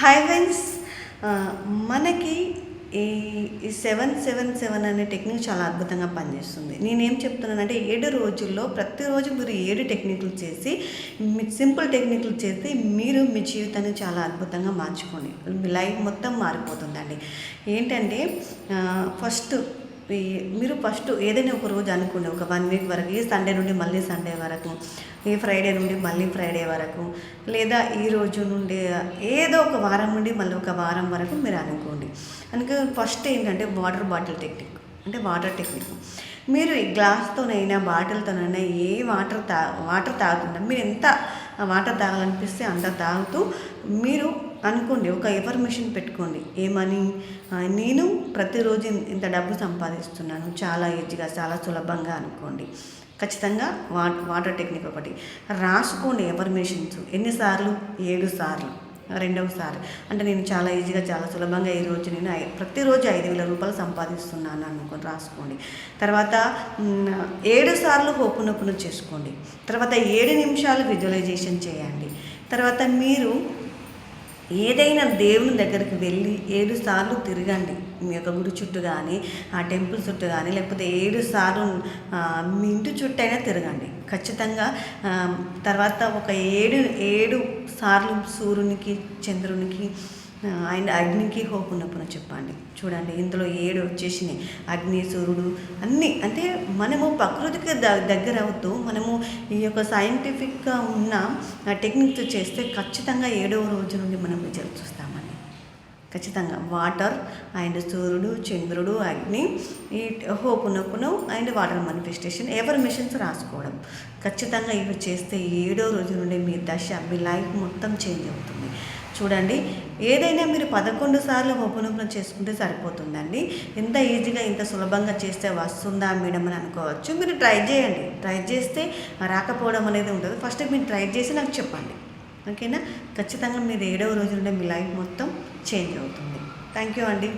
Hi friends మనకి ఈ seven seven seven అనే టెక్నిక్ చాలా అద్భుతంగా పనిచేస్తుంది. నేనేం చెప్తున్నానంటే ఏడు రోజుల్లో ప్రతిరోజు మీరు ఏడు టెక్నిక్లు చేసి మీ సింపుల్ టెక్నిక్లు చేసి మీరు మీ జీవితాన్ని చాలా అద్భుతంగా మార్చుకోండి మీ లైఫ్ మొత్తం మారిపోతుందండి. ఏంటంటే ఫస్ట్ మీరు ఫస్ట్ ఏదైనా ఒక రోజు అనుకోండి ఒక వన్ వీక్ వరకు ఈ సండే నుండి మళ్ళీ సండే వరకు ఈ ఫ్రైడే నుండి మళ్ళీ ఫ్రైడే వరకు లేదా ఈ రోజు నుండి ఏదో ఒక వారం నుండి మళ్ళీ ఒక వారం వరకు మీరు అనుకోండి. అందుకే ఫస్ట్ ఏంటంటే వాటర్ బాటిల్ టెక్నిక్ అంటే వాటర్ టెక్నిక్ మీరు ఈ గ్లాస్తోనైనా బాటిల్తోనైనా ఏ వాటర్ తా వాటర్ తాగుతుంటారు మీరు ఎంత వాటర్ తాగాలనిపిస్తే అంత తాగుతూ మీరు అనుకోండి ఒక ఇన్ఫర్మేషన్ పెట్టుకోండి. ఏమని? నేను ప్రతిరోజు ఇంత డబ్బు సంపాదిస్తున్నాను చాలా ఈజీగా చాలా సులభంగా అనుకోండి. ఖచ్చితంగా వా వాటర్ టెక్నిక్ ఒకటి. రాసుకోండి ఎఫర్మేషన్స్ ఎన్నిసార్లు? ఏడు సార్లు. రెండవసారి. అంటే నేను చాలా ఈజీగా చాలా సులభంగా ఈ రోజు నేను ఐ- ప్రతిరోజు ఐదు వేల రూపాయలు సంపాదిస్తున్నాను అనుకుని రాసుకోండి. తర్వాత ఏడు సార్లు హోపునొప్పును చేసుకోండి. తర్వాత ఏడు నిమిషాలు విజువలైజేషన్ చేయండి. తర్వాత మీరు ఏదైనా దేవుని దగ్గరికి వెళ్ళి ఏడు సార్లు తిరగండి. మీ యొక్క గుడి చుట్టూ కానీ ఆ టెంపుల్ చుట్టూ కానీ లేకపోతే ఏడు సార్లు మీ ఇంటి చుట్టూ అయినా తిరగండి. ఖచ్చితంగా తర్వాత ఒక ఏడు ఏడు సార్లు సూర్యునికి చంద్రునికి ఆయన అగ్నికి హోపునప్పున చెప్పండి. చూడండి ఇందులో ఏడు వచ్చేసినాయి. అగ్ని సూర్యుడు అన్నీ అంటే మనము ప్రకృతికి ద దగ్గర అవుతూ మనము ఈ యొక్క సైంటిఫిక్గా ఉన్న టెక్నిక్స్ చేస్తే ఖచ్చితంగా ఏడవ రోజు నుండి మనం విజయం చూస్తామండి. ఖచ్చితంగా వాటర్ అండ్ సూర్యుడు చంద్రుడు అగ్ని ఈ హోపునప్పును అండ్ వాటర్ మానిఫెస్టేషన్ ఎవరి మిషన్స్ రాసుకోవడం. ఖచ్చితంగా ఇవి చేస్తే ఏడో రోజు నుండి మీ దశ మీ లైఫ్ మొత్తం చేంజ్ అవుతుంది. చూడండి. ఏదైనా మీరు పదకొండు సార్లు హోపనోపన చేసుకుంటే సరిపోతుందండి. ఎంత ఈజీగా ఇంత సులభంగా చేస్తే వస్తుందా మేడం అని అనుకోవచ్చు. మీరు ట్రై చేయండి. ట్రై చేస్తే రాకపోవడం అనేది ఉంటుంది ఫస్ట్ మీరు ట్రై చేసి నాకు చెప్పండి. ఓకేనా? ఖచ్చితంగా మీరు ఏడవ రోజు నుండి మీ లైఫ్ మొత్తం చేంజ్ అవుతుంది. థ్యాంక్ యూ అండి.